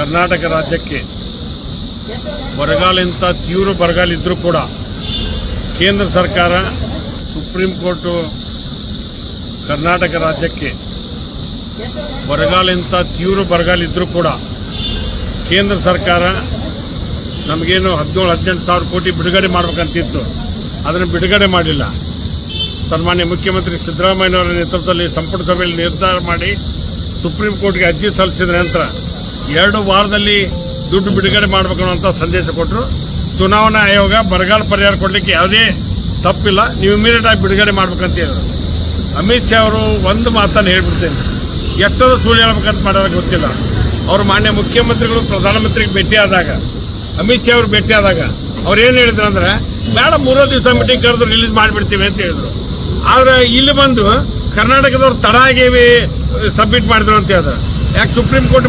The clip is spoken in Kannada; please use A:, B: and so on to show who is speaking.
A: ಕರ್ನಾಟಕ ರಾಜ್ಯಕ್ಕೆ ಬರಗಾಲ ಇಂಥ ತೀವ್ರ ಬರಗಾಲ ಇದ್ದರೂ ಕೂಡ ಕೇಂದ್ರ ಸರ್ಕಾರ, ಸುಪ್ರೀಂ ಕೋರ್ಟು ಕರ್ನಾಟಕ ರಾಜ್ಯಕ್ಕೆ ಬರಗಾಲ ಇಂಥ ತೀವ್ರ ಬರಗಾಲ ಇದ್ದರೂ ಕೂಡ ಕೇಂದ್ರ ಸರ್ಕಾರ ನಮಗೇನು ಹದಿನೇಳು, ಹದಿನೆಂಟು ಸಾವಿರ ಕೋಟಿ ಬಿಡುಗಡೆ ಮಾಡಬೇಕಂತಿತ್ತು. ಅದನ್ನು ಬಿಡುಗಡೆ ಮಾಡಿಲ್ಲ. ಸನ್ಮಾನ್ಯ ಮುಖ್ಯಮಂತ್ರಿ ಸಿದ್ದರಾಮಯ್ಯನವರ ನೇತೃತ್ವದಲ್ಲಿ ಸಂಪುಟ ಸಭೆಯಲ್ಲಿ ನಿರ್ಧಾರ ಮಾಡಿ ಸುಪ್ರೀಂ ಕೋರ್ಟ್ಗೆ ಅರ್ಜಿ ಸಲ್ಲಿಸಿದ ನಂತರ ಎರಡು ವಾರದಲ್ಲಿ ದುಡ್ಡು ಬಿಡುಗಡೆ ಮಾಡಬೇಕು ಅಂತ ಸಂದೇಶ ಕೊಟ್ಟರು ಚುನಾವಣಾ ಆಯೋಗ ಬರಗಾಲ ಪರಿಹಾರ ಕೊಡಲಿಕ್ಕೆ ಯಾವುದೇ ತಪ್ಪಿಲ್ಲ. ನೀವು ಇಮಿಡಿಯೇಟ್ ಆಗಿ ಬಿಡುಗಡೆ ಮಾಡ್ಬೇಕಂತ ಹೇಳಿದ್ರು. ಅಮಿತ್ ಶಾ ಅವರು ಒಂದು ಮಾತನ್ನು ಹೇಳ್ಬಿಡ್ತೇನೆ. ಎಷ್ಟೊಂದು ಸುಳ್ಳು ಹೇಳ್ಬೇಕಂತ ಮಾಡೋದು ಗೊತ್ತಿಲ್ಲ. ಅವರು ಮಾನ್ಯ ಮುಖ್ಯಮಂತ್ರಿಗಳು, ಪ್ರಧಾನಮಂತ್ರಿಗೆ ಭೇಟಿ ಆದಾಗ, ಅಮಿತ್ ಶಾ ಅವರು ಆದಾಗ ಅವ್ರು ಏನು ಹೇಳಿದ್ರು ಅಂದ್ರೆ ಬೇಡ ಮೂರೋ ದಿವಸ ಮೀಟಿಂಗ್ ಕರೆದು ರಿಲೀಸ್ ಮಾಡಿಬಿಡ್ತೀವಿ ಅಂತ ಹೇಳಿದ್ರು. ಆದರೆ ಇಲ್ಲಿ ಬಂದು ಕರ್ನಾಟಕದವ್ರು ತಡ ಆಗಿ ಸಬ್ಮಿಟ್ ಮಾಡಿದ್ರು ಅಂತ ಹೇಳಿದ್ರು. ಯಾಕೆ ಸುಪ್ರೀಂ ಕೋರ್ಟ್